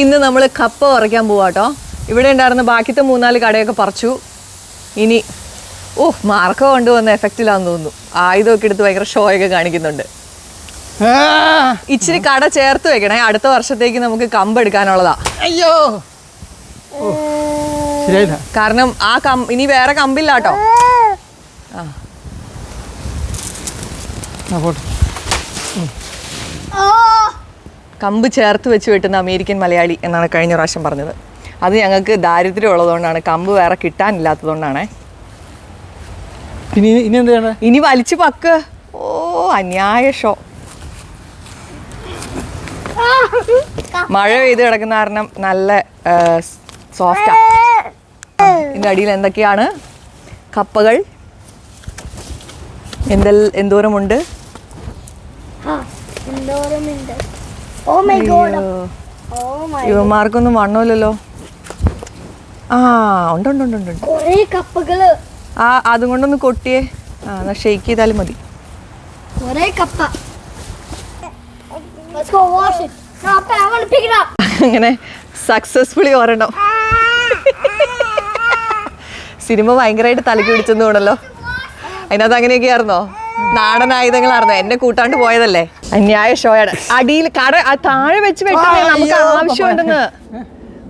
ഇന്ന് നമ്മൾ കപ്പ പറിക്കാൻ പോവാട്ടോ ഇവിടെ ഉണ്ടായിരുന്ന ബാക്കിത്തെ മൂന്നാൽ കടയൊക്കെ പറിച്ചു. ഇനി ഓ മാർക്ക കൊണ്ടുവന്ന എഫക്റ്റിലാന്ന് തോന്നുന്നു. ആയുധമൊക്കെ എടുത്ത് ഭയങ്കര ഷോ ഒക്കെ കാണിക്കുന്നുണ്ട്. ഇച്ചിരി കട ചേർത്ത് വെക്കണേ. അടുത്ത വർഷത്തേക്ക് നമുക്ക് കമ്പ് എടുക്കാനുള്ളതാ. അയ്യോ! കാരണം ആ കം ഇനി വേറെ കമ്പില്ലാട്ടോ. ആ ആ പോട്ടെ കമ്പ് ചേർത്ത് വെച്ച് വെട്ടുന്ന അമേരിക്കൻ മലയാളി എന്നാണ് കഴിഞ്ഞ പ്രാവശ്യം പറഞ്ഞത്. അത് ഞങ്ങൾക്ക് ദാരിദ്ര്യം ഉള്ളതുകൊണ്ടാണ് കമ്പ് വേറെ കിട്ടാനില്ലാത്തതുകൊണ്ടാണേ. പിന്നെ ഇനി- ഇനി എന്താണ്? ഇനി വലിച്ചു പക്ക്. ഓ അന്യായ ഷോ. മഴ പെയ്ത് കിടക്കുന്ന കാരണം നല്ല സോഫ്റ്റാ. ഇതിന്റെ അടിയിൽ എന്തൊക്കെയാണ്? കപ്പകൾ. എന്തെല്ലാം എന്തോരമുണ്ട്? എന്തോരമുണ്ട്? ഇവന്മാർക്കൊന്നും വണ്ണമില്ലല്ലോ. ആ ഉണ്ട് ഉണ്ട് ഉണ്ട് ഉണ്ട് കപ്പകൾ. ആ അതും കൊണ്ടൊന്ന് കൊട്ടിയേ. ആ എന്നാ ഷെയ്ക്ക് ചെയ്താലും മതി. അങ്ങനെ സക്സസ്ഫുള്ളി ഒരെണ്ണം. സിനിമ ഭയങ്കരമായിട്ട് തലക്ക് പിടിച്ചെന്ന് തോണല്ലോ അതിനകത്ത് അങ്ങനെയൊക്കെ ആയിരുന്നോ നാടൻ ആയുധങ്ങളായിരുന്നോ എന്നെ കൂട്ടാണ്ട് പോയതല്ലേ? അന്യായ ഷോയാണ്. അടിയിൽ കട ആ താഴെ വെച്ച് വെക്കണേ നമുക്ക് ആവശ്യമുണ്ടെന്ന്.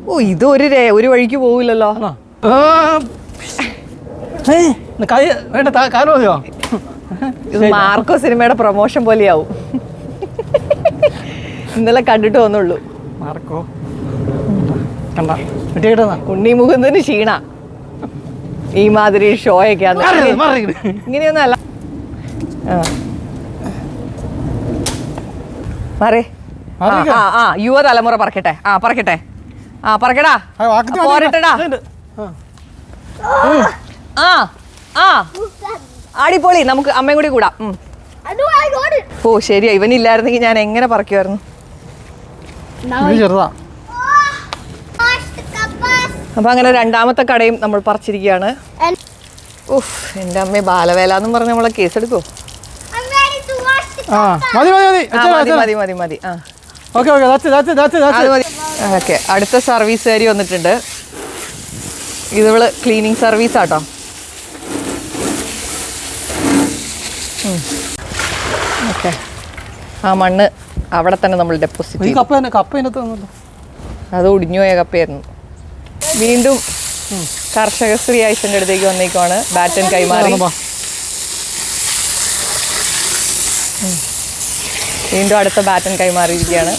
ഓ ഇതൊരു രേ- ഒരു വഴിക്ക് പോവില്ലല്ലോ. വേണ്ട കാൽ മതിയോ? ഇത് മാർക്കോ സിനിമയുടെ പ്രൊമോഷൻ പോലെയാവും. ഇന്നലെ കണ്ടിട്ട് വന്നുള്ളൂ. മാർക്കോ? കണ്ട ഉണ്ണി മുകുന്ദന് ക്ഷീണ. ഈ മാതിരി ഷോയൊക്കെയാണ് ഇങ്ങനെയൊന്നും അല്ല ആ. മാറി. ആ, ആ ആ യുവ തലമുറ പറക്കട്ടെ. ആ പറക്കട്ടെ. ആ പറക്കടാ. പോരട്ടടാ. ആ. ആ അടിപൊളി. നമുക്ക് അമ്മയും കൂടി കൂടാം. ഉം. I know I got it. ഓ ശരിയാ. ഇവനില്ലായിരുന്നെങ്കിൽ ഞാൻ എങ്ങനെ പറക്കുമായിരുന്നു. അപ്പൊ അങ്ങനെ രണ്ടാമത്തെ കടയും നമ്മൾ പറിച്ചിരിക്കുകയാണ്. ഉഫ് എന്റെ അമ്മയെ ബാലവേല എന്നും പറഞ്ഞ് നമ്മളെ കേസെടുക്കോ ആ മതി മതി മതി. ആ മതി മതി മതി മതി. ആ. Okay okay that that that അത് ദാറ്റ് മതി. ഓക്കെ. അടുത്ത സർവീസുകാരി വന്നിട്ടുണ്ട്. ഇതവൾ ക്ലീനിങ് സർവീസ് ആട്ടോ. ഓക്കെ. ആ മണ്ണ് അവിടെ തന്നെ നമ്മൾ ഡെപ്പോസിറ്റ് ഈ ചെയ്തു. കപ്പ തന്നെ കപ്പ വന്നല്ലോ. അത് കപ്പയായിരുന്നു. വീണ്ടും കർഷകശ്രീ ഐസന്റെ അടുത്തേക്ക് വന്നേക്കുവാണ്. ബാറ്റൻ കൈമാറി. വാ. വീണ്ടും അടുത്ത ബാറ്റൻ കൈമാറിയിരിക്കുകയാണ്.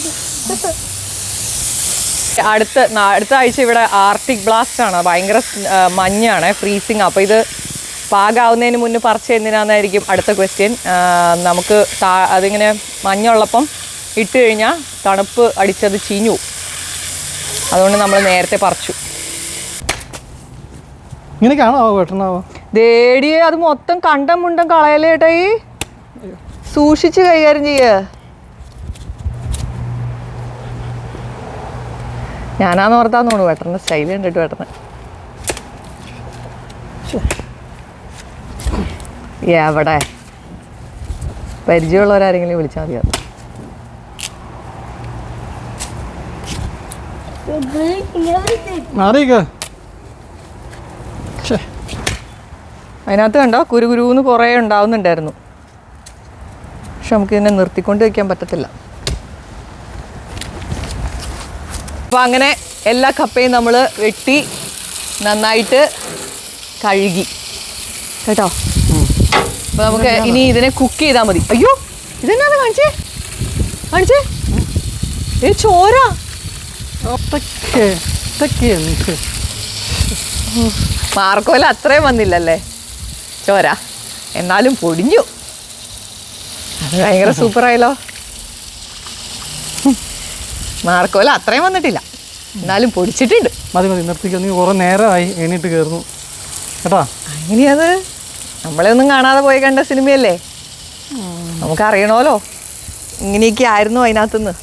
അടുത്ത അടുത്ത ആഴ്ച ഇവിടെ ആർട്ടിക് ബ്ലാസ്റ്റ് ആണ്. ഭയങ്കര മഞ്ഞാണ് ഫ്രീസിങ് അപ്പോൾ ഇത് പാകാവുന്നതിന് മുന്നേ പറിച്ച് എന്തിനാന്നായിരിക്കും അടുത്ത ക്വസ്റ്റ്യൻ നമുക്ക് താ- അതിങ്ങനെ മഞ്ഞുള്ളപ്പം ഇട്ട് കഴിഞ്ഞാൽ തണുപ്പ് അടിച്ചത് ചീഞ്ഞു. അതുകൊണ്ട് നമ്മൾ നേരത്തെ പറിച്ചു. ഇങ്ങനെയൊക്കെയാണോ വെട്ടണാവോ ദേടിയെ അത് മൊത്തം കണ്ടം മുണ്ടം കളയലേട്ടായി സൂക്ഷിച്ച് കൈകാര്യം ചെയ്യ. ഞാനാന്ന് ഓർത്താന്ന് തോന്നുന്നു വെട്ടറിന്റെ സ്റ്റൈൽ കണ്ടിട്ട് വെട്ടറിന്. എവിടെ പരിചയമുള്ളവരാരെങ്കിലും വിളിച്ചാൽ മതിയോ? You're breaking everything. മാറിയിക്ക അതിനകത്ത് കണ്ടോ? കുരുകുരുന്ന് കുറേ ഉണ്ടാവുന്നുണ്ടായിരുന്നു. പക്ഷെ നമുക്ക് ഇതിനെ നിർത്തിക്കൊണ്ട് വയ്ക്കാൻ പറ്റത്തില്ല. അപ്പോൾ അങ്ങനെ എല്ലാ കപ്പയും നമ്മൾ വെട്ടി നന്നായിട്ട് കഴുകി. കേട്ടോ? അപ്പോൾ നമുക്ക് ഇനി ഇതിനെ കുക്ക് ചെയ്താൽ മതി. അയ്യോ ഇതെന്നാണ് കാണിച്ചേ? കാണിച്ചേ? ഏ ചോര. മാർക്കോല അത്രയും വന്നില്ലല്ലേ? ചോര. എന്നാലും പൊടിഞ്ഞു. അത് സൂപ്പർ സൂപ്പറായല്ലോ. മാർക്കോല അത്രയും വന്നിട്ടില്ല. എന്നാലും പൊടിച്ചിട്ടുണ്ട്. മതി മതി നിർത്തിക്കോ. നീ കുറേ നേരമായി എണീട്ട് കയറുന്നു. കേട്ടോ? അങ്ങനെയത് നമ്മളെ ഒന്നും കാണാതെ പോയി കണ്ട സിനിമയല്ലേ? നമുക്കറിയണമല്ലോ ഇങ്ങനെയൊക്കെ ആയിരുന്നു അതിനകത്തുനിന്ന്.